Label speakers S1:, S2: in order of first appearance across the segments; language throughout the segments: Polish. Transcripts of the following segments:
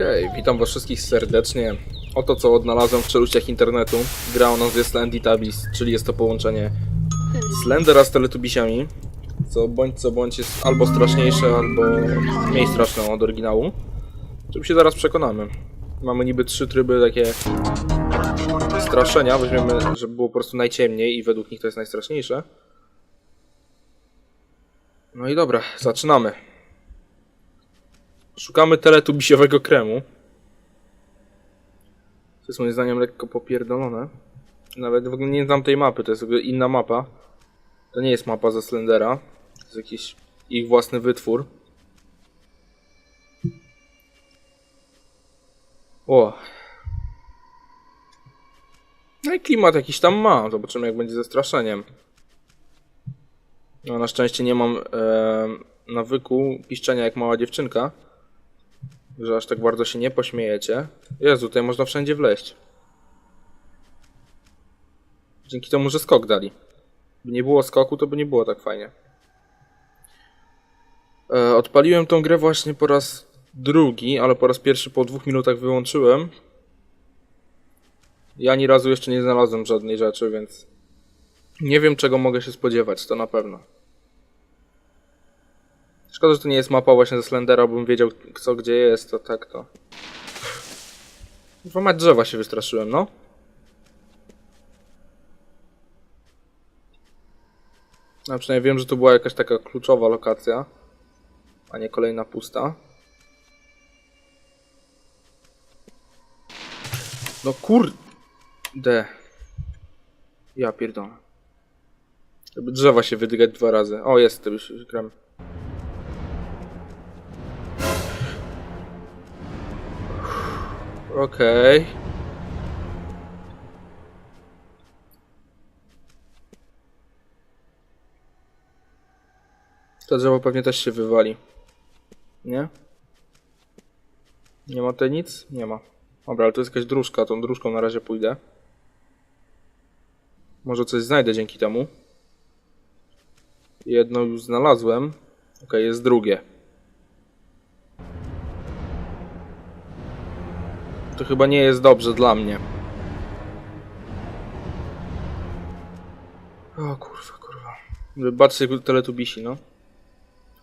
S1: Okej, witam was wszystkich serdecznie. Oto co odnalazłem w czeluściach internetu. Gra o nazwie Slendy Tabis, czyli jest to połączenie Slendera z Teletubisiami. Co bądź co bądź jest albo straszniejsze, albo mniej straszne od oryginału. Czym się zaraz przekonamy. Mamy niby trzy tryby takie straszenia. Weźmiemy, żeby było po prostu najciemniej i według nich to jest najstraszniejsze. No i dobra, zaczynamy. Szukamy teletubisiowego kremu. To jest moim zdaniem lekko popierdolone. Nawet w ogóle nie znam tej mapy, to jest inna mapa. To nie jest mapa ze Slendera. To jest jakiś ich własny wytwór. O. No i klimat jakiś tam ma. Zobaczymy jak będzie ze straszeniem. No na szczęście nie mam e, nawyku piszczenia jak mała dziewczynka. Że aż tak bardzo się nie pośmiejecie. Jezu, tutaj można wszędzie wleźć. Dzięki temu, że skok dali. By nie było skoku, to by nie było tak fajnie. E, odpaliłem tą grę właśnie po raz drugi, ale po raz pierwszy po dwóch minutach wyłączyłem. Ja ani razu jeszcze nie znalazłem żadnej rzeczy, więc nie wiem czego mogę się spodziewać, to na pewno. Szkoda, że to nie jest mapa właśnie ze Slendera, bym wiedział co gdzie jest, to tak to. Mać drzewa się wystraszyłem, no. No przynajmniej wiem, że to była jakaś taka kluczowa lokacja, a nie kolejna pusta. No kurde. Ja pierdolę. Żeby drzewa się wydygać dwa razy. O, jest, to już gram. Okej. To drzewo pewnie też się wywali. Nie? Nie ma tutaj nic? Nie ma. Dobra, ale to jest jakaś dróżka, tą dróżką na razie pójdę. Może coś znajdę dzięki temu. Jedno już znalazłem. Ok, jest drugie. To chyba nie jest dobrze dla mnie. O kurwa, kurwa. Wybaczcie teletubisi, no.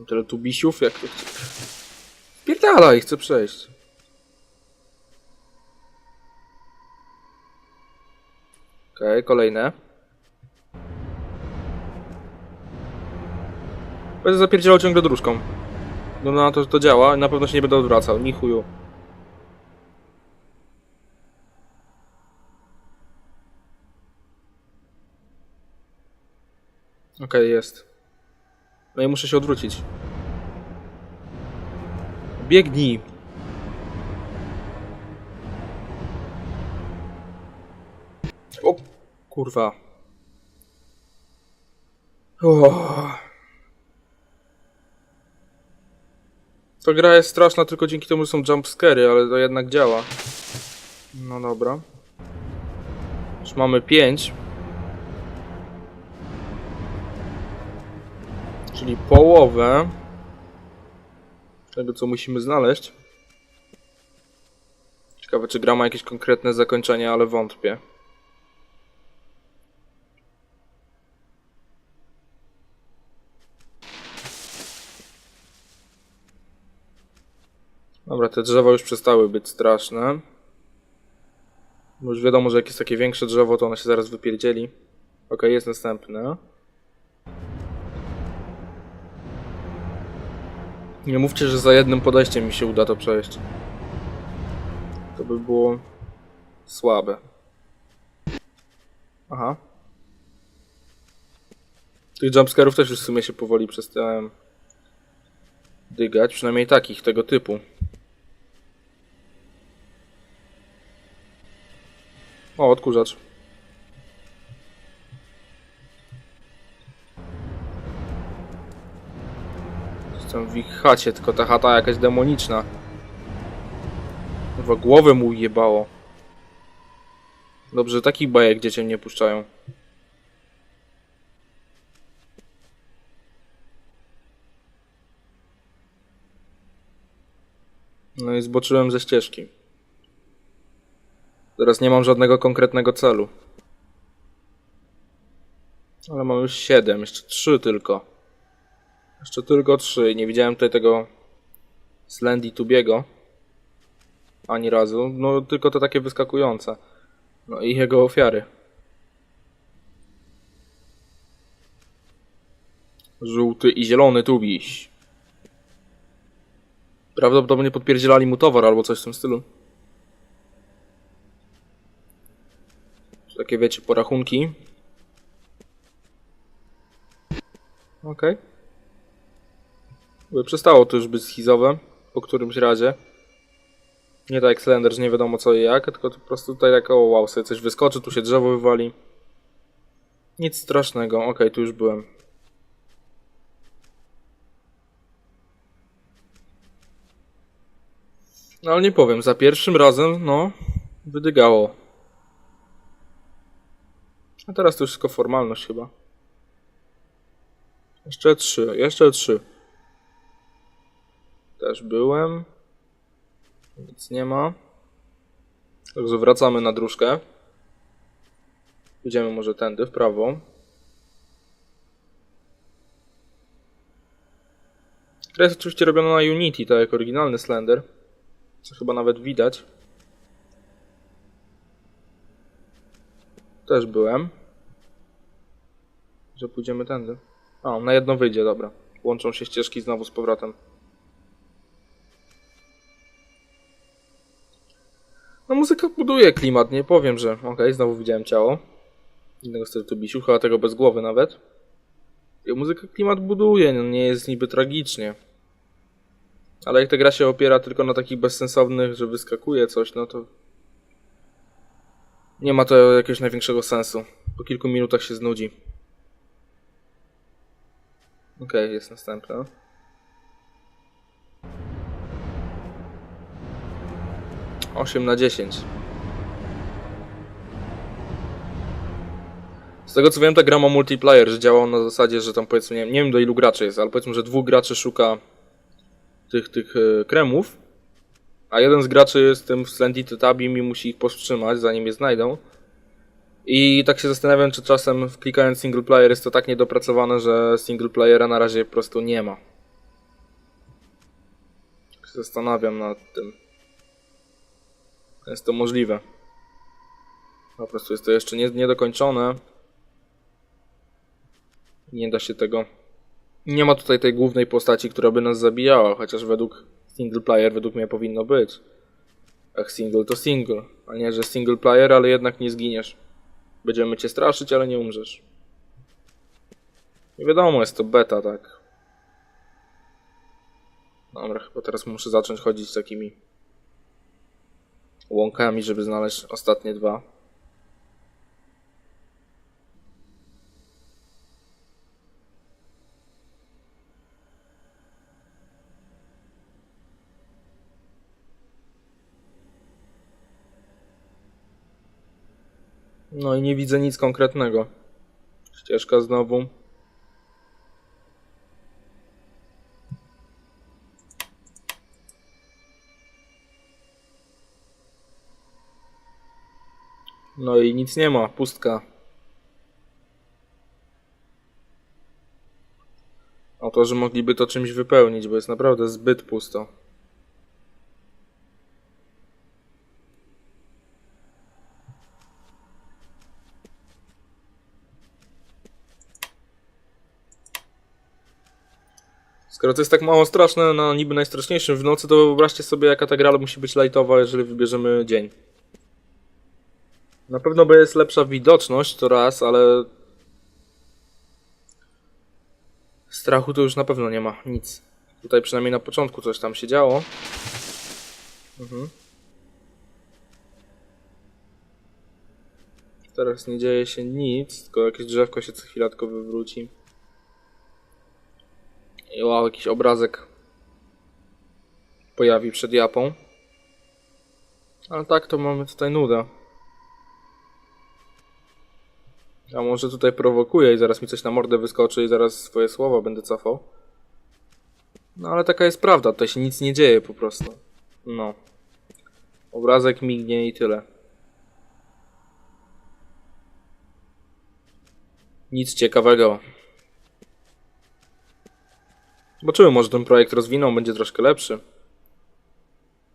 S1: Teletubisiów, jak to chce. Pierdalaj, chcę przejść. Okej, kolejne. Będę zapierdzielał ciągle dróżką. No na to, że to działa, na pewno się nie będę odwracał, ni chuju. Okej, jest. No i muszę się odwrócić. Biegnij! O kurwa. O. Ta gra jest straszna tylko dzięki temu, że są jumpscary, ale to jednak działa. No dobra. Już mamy 5. Czyli połowę tego, co musimy znaleźć. Ciekawe, czy gra ma jakieś konkretne zakończenie, ale wątpię. Dobra, te drzewa już przestały być straszne. Bo już wiadomo, że jak jest takie większe drzewo, to ono się zaraz wypierdzieli. Ok, jest następne. Nie mówcie, że za jednym podejściem mi się uda to przejść. To by było słabe. Aha. Tych jumpscarów też już w sumie się powoli przestałem dygać, przynajmniej takich, tego typu. O, odkurzacz. Jestem w ich chacie, tylko ta chata jakaś demoniczna. Chyba głowę mu jebało. Dobrze, takich bajek dzieciom nie puszczają. No i zboczyłem ze ścieżki. Teraz nie mam żadnego konkretnego celu. Ale mam już 7, jeszcze 3 tylko. Jeszcze tylko 3. Nie widziałem tutaj tego Slendy Tubiego. Ani razu. No tylko te takie wyskakujące. No i jego ofiary. Żółty i zielony tubiś. Prawdopodobnie podpierdzielali mu towar albo coś w tym stylu. Takie wiecie, porachunki. Okej. Okay. Przestało to już być schizowe po którymś razie. Nie tak jak Slender, że nie wiadomo co i jak, tylko po prostu tutaj tak o wow, sobie coś wyskoczy, tu się drzewo wywali. Nic strasznego, okej, okay, tu już byłem. No ale nie powiem, za pierwszym razem, no, wydygało. A teraz to już tylko formalność chyba. Jeszcze trzy, jeszcze trzy. Też byłem. Nic nie ma. Także wracamy na dróżkę. Idziemy może tędy, w prawo. Gra jest oczywiście robiona na Unity, tak jak oryginalny Slender. Co chyba nawet widać. Też byłem. Że pójdziemy tędy. A, na jedno wyjdzie, dobra. Łączą się ścieżki znowu z powrotem. No muzyka buduje klimat, nie powiem, że okej, okay, znowu widziałem ciało. Innego tubisiu, chyba tego bez głowy nawet. I muzyka klimat buduje, no nie jest niby tragicznie. Ale jak ta gra się opiera tylko na takich bezsensownych, że wyskakuje coś, no to... Nie ma to jakiegoś największego sensu. Po kilku minutach się znudzi. Okej, okay, jest następna. Osiem na dziesięć. Z tego co wiem, ta gra ma multiplayer, że działa on na zasadzie, że tam powiedzmy, nie wiem, nie wiem do ilu graczy jest, ale powiedzmy, że dwóch graczy szuka tych, tych e, kremów, a jeden z graczy jest tym Slendy Tabim i musi ich powstrzymać, zanim je znajdą. I tak się zastanawiam, czy czasem klikając single player jest to tak niedopracowane, że single playera na razie po prostu nie ma. Tak się zastanawiam nad tym. Jest to możliwe. Po prostu jest to jeszcze nie, niedokończone. Nie da się tego. Nie ma tutaj tej głównej postaci, która by nas zabijała, chociaż według single player według mnie powinno być. Ach, single to single, a nie, że single player, ale jednak nie zginiesz. Będziemy cię straszyć, ale nie umrzesz. Nie wiadomo, jest to beta, tak. Dobra, chyba teraz muszę zacząć chodzić z takimi łąkami, żeby znaleźć ostatnie dwa. No i nie widzę nic konkretnego. Ścieżka znowu. No i nic nie ma, pustka. O to, że mogliby to czymś wypełnić, bo jest naprawdę zbyt pusto. Skoro to jest tak mało straszne na niby najstraszniejszym w nocy, to wyobraźcie sobie jaka ta gra musi być lightowa, jeżeli wybierzemy dzień. Na pewno jest lepsza widoczność, to raz, ale... Strachu to już na pewno nie ma, nic. Tutaj przynajmniej na początku coś tam się działo. Mhm. Teraz nie dzieje się nic, tylko jakieś drzewko się co chwila tylko wywróci. I wow, jakiś obrazek pojawi przed japą. Ale tak to mamy tutaj nudę. A może tutaj prowokuję i zaraz mi coś na mordę wyskoczy i zaraz swoje słowa będę cofał. No ale taka jest prawda, tutaj się nic nie dzieje po prostu. No. Obrazek mignie i tyle. Nic ciekawego. Zobaczymy, może ten projekt rozwiną, będzie troszkę lepszy.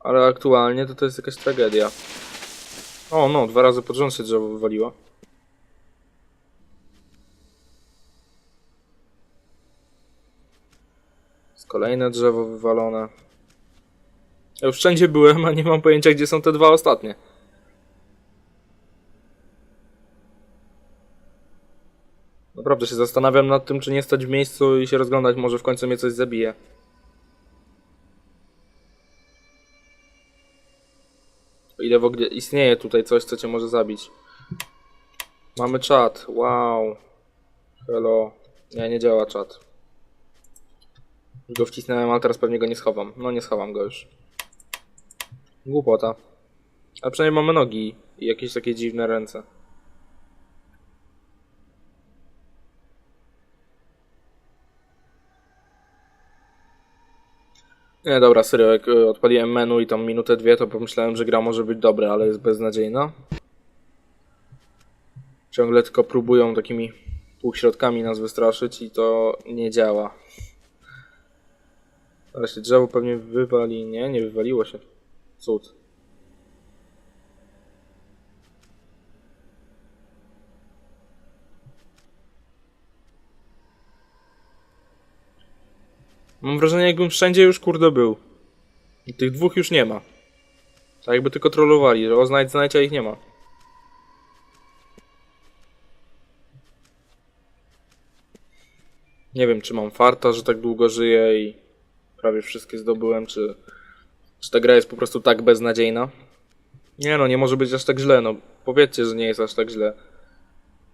S1: Ale aktualnie to to jest jakaś tragedia. O no, dwa razy pod rząd się drzewo wywaliło. Kolejne drzewo wywalone. Ja już wszędzie byłem, a nie mam pojęcia, gdzie są te dwa ostatnie. Naprawdę się zastanawiam nad tym, czy nie stać w miejscu i się rozglądać, może w końcu mnie coś zabije. O ile w ogóle istnieje tutaj coś, co cię może zabić. Mamy czat, wow. Hello. Nie, nie działa czat. Go wcisnąłem, ale teraz pewnie go nie schowam. No nie schowam go już. Głupota. Ale przynajmniej mamy nogi i jakieś takie dziwne ręce. Nie, dobra, serio, jak y, odpaliłem menu i tam minutę, dwie, to pomyślałem, że gra może być dobra, ale jest beznadziejna. Ciągle tylko próbują takimi półśrodkami nas wystraszyć i to nie działa. Ale się drzewo pewnie wywali. Nie, nie wywaliło się. Cud. Mam wrażenie, jakbym wszędzie już kurde był. I tych dwóch już nie ma. Tak jakby tylko trollowali, że o znajdź, a ich nie ma. Nie wiem, czy mam farta, że tak długo żyję i prawie wszystkie zdobyłem, czy, czy ta gra jest po prostu tak beznadziejna. Nie no, nie może być aż tak źle, no powiedzcie, że nie jest aż tak źle.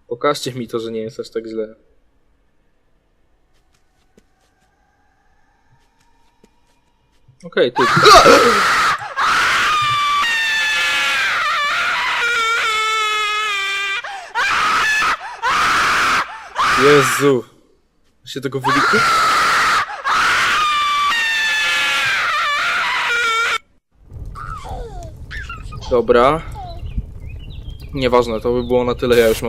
S1: Pokażcie mi to, że nie jest aż tak źle. Okej, ty. Jezu. Się tego wyliku? Dobra. Nieważne, to by było na tyle. Ja już mam